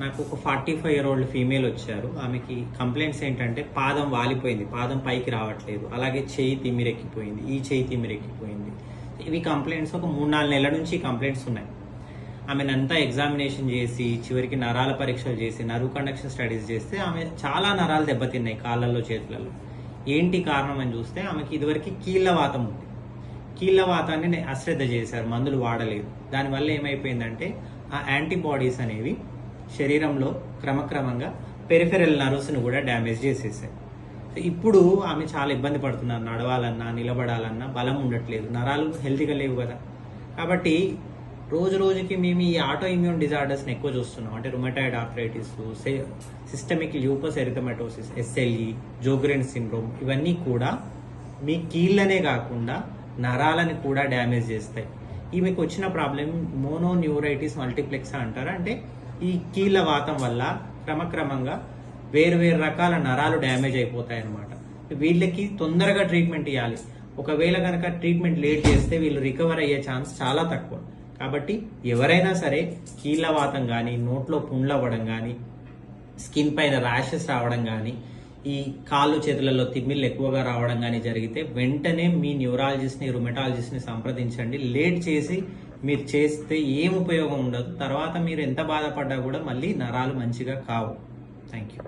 నాకు ఒక forty five year old female వచ్చారు. ఆమెకి కంప్లైంట్స్ ఏంటంటే పాదం వాలిపోయింది. పాదం పైకి రావట్లేదు. అలాగే చేయి తిమ్మిరెక్కిపోయింది. ఈ చేయి తిమ్మిరెక్కిపోయింది. ఇవి కంప్లైంట్స్ ఒక మూడు నాలుగు నెలల నుంచి కంప్లైంట్స్ ఉన్నాయి. ఆమెను అంతా ఎగ్జామినేషన్ చేసి చివరికి నరాల పరీక్షలు చేసి నరువు కండక్షన్ స్టడీస్ చేస్తే ఆమె చాలా నరాలు దెబ్బతిన్నాయి కాళ్ళల్లో చేతులలో. ఏంటి కారణం అని చూస్తే ఆమెకి ఇదివరకు కీళ్ళ వాతం ఉంది. కీళ్ళ వాతాన్ని అశ్రద్ధ చేశారు. మందులు వాడలేదు. దానివల్ల ఏమైపోయిందంటే ఆ యాంటీబాడీస్ అనేవి శరీరంలో క్రమక్రమంగా పెరిఫెరల్ నర్వ్స్ని కూడా డ్యామేజ్ చేసేసాయి. ఇప్పుడు ఆమె చాలా ఇబ్బంది పడుతున్నారు నడవాలన్నా నిలబడాలన్నా బలం ఉండట్లేదు. నరాలు హెల్తీగా లేవు కదా. కాబట్టి రోజు రోజుకి మేము ఈ ఆటో ఇమ్యూన్ డిజార్డర్స్ని ఎక్కువ చూస్తున్నాం. అంటే rheumatoid arthritis systemic lupus erythematosus SLE Sjogren syndrome ఇవన్నీ కూడా మీ కీళ్ళనే కాకుండా నరాలని కూడా డ్యామేజ్ చేస్తాయి. ఈమెకు వచ్చిన ప్రాబ్లం మోనో న్యూరైటిస్ మల్టీప్లెక్స్ అంటారు? అంటే ఈ కీళ్ళ వాతం వల్ల క్రమక్రమంగా వేరు వేరు రకాల నరాలు డ్యామేజ్ అయిపోతాయి అన్నమాట వీళ్ళకి తొందరగా ట్రీట్మెంట్ ఇవ్వాలి ఒకవేళ కనుక ట్రీట్మెంట్ లేట్ చేస్తే వీళ్ళు రికవర్ అయ్యే ఛాన్స్ చాలా తక్కువ. కాబట్టి ఎవరైనా సరే కీళ్ళ వాతం కానీ నోట్లో పుండ్లవ్వడం కానీ స్కిన్ పైన ర్యాషెస్ రావడం కానీ ఈ కాళ్ళు చేతులలో తిమ్మిళ్ళు ఎక్కువగా రావడం కానీ జరిగితే వెంటనే మీ న్యూరాలజిస్ట్ని రుమెటాలజిస్ట్ని సంప్రదించండి. లేట్ చేసి మీరు చేస్తే ఏం ఉపయోగం ఉండదు. తర్వాత మీరు ఎంత బాధపడ్డా కూడా మళ్ళీ నరాలు మంచిగా కావు. Thank you